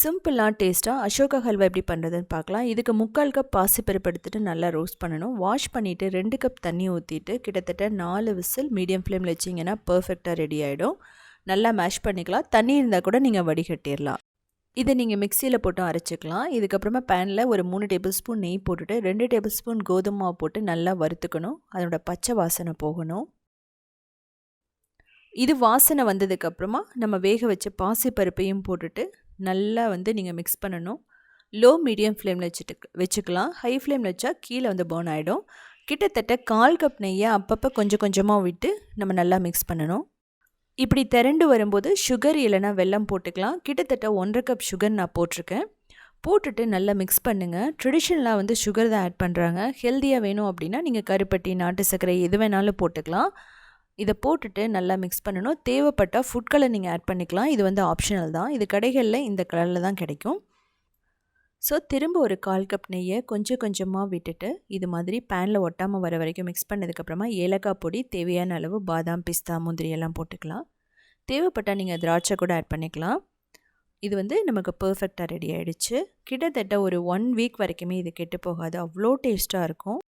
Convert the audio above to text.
சிம்பிளாக டேஸ்ட்டாக அசோகா ஹல்வா எப்படி பண்ணுறதுன்னு பார்க்கலாம். இதுக்கு முக்கால் கப் பாசிப்பருப்பு எடுத்துகிட்டு நல்லா ரோஸ்ட் பண்ணணும். வாஷ் பண்ணிவிட்டு ரெண்டு கப் தண்ணி ஊற்றிட்டு கிட்டத்தட்ட நாலு விசில் மீடியம் ஃப்ளேமில் வச்சிங்கன்னா பர்ஃபெக்டாக ரெடி ஆகிடும் நல்லா மேஷ் பண்ணிக்கலாம். தண்ணி இருந்தால் கூட நீங்கள் வடிகட்டிடலாம். இதை நீங்கள் மிக்சியில் போட்டு அரைச்சிக்கலாம். இதுக்கப்புறமா பேனில் ஒரு மூணு டேபிள் ஸ்பூன் நெய் போட்டுட்டு ரெண்டு டேபிள் ஸ்பூன் கோதுமை மாவு போட்டு நல்லா வறுத்துக்கணும். அதனோட பச்சை வாசனை போகணும். இது வாசனை வந்ததுக்கப்புறமா நம்ம வேக வச்ச பாசிப்பருப்பையும் போட்டுட்டு நல்லா வந்து நீங்கள் மிக்ஸ் பண்ணணும். லோ மீடியம் ஃப்ளேமில் வச்சுட்டு வச்சுக்கலாம். ஹை ஃப்ளேமில் வச்சா கீழே வந்து பர்ன் ஆகிடும் கிட்டத்தட்ட கால் கப் நெய்யை அப்பப்போ கொஞ்சம் கொஞ்சமாக விட்டு நம்ம நல்லா மிக்ஸ் பண்ணணும். இப்படி திரண்டு வரும்போது சுகர் இல்லைனா வெல்லம் போட்டுக்கலாம். கிட்டத்தட்ட ஒன்றரை கப் சுகர் நான் போட்டிருக்கேன். போட்டுட்டு நல்லா மிக்ஸ் பண்ணுங்கள் ட்ரெடிஷ்னலாக வந்து சுகர் தான் ஆட் பண்ணுறாங்க ஹெல்த்தியாக வேணும் அப்படின்னா நீங்கள் கருப்பட்டி நாட்டு சர்க்கரை எது வேணாலும் போட்டுக்கலாம். இதை போட்டுட்டு நல்லா மிக்ஸ் பண்ணணும். தேவைப்பட்டால் ஃபுட் கலர் நீங்கள் ஆட் பண்ணிக்கலாம். இது வந்து ஆப்ஷனல் தான். இது கடைகளில் இந்த கலரில் தான் கிடைக்கும். ஸோ திரும்ப ஒரு கால் கப் நெய்யை கொஞ்சம் கொஞ்சமாக விட்டுட்டு இது மாதிரி பேனில் ஒட்டாமல் வர வரைக்கும் மிக்ஸ் பண்ணதுக்கப்புறமா ஏலக்காய் பொடி தேவையான அளவு பாதாம் பிஸ்தா முந்திரி எல்லாம் போட்டுக்கலாம். தேவைப்பட்டால் நீங்கள் திராட்சை கூட ஆட் பண்ணிக்கலாம். இது வந்து நமக்கு பர்ஃபெக்டாக ரெடி ஆகிடுச்சு கிட்டத்தட்ட ஒரு ஒன் வீக் வரைக்குமே இது கெட்டு போகாது. அவ்வளோ டேஸ்ட்டாக இருக்கும்.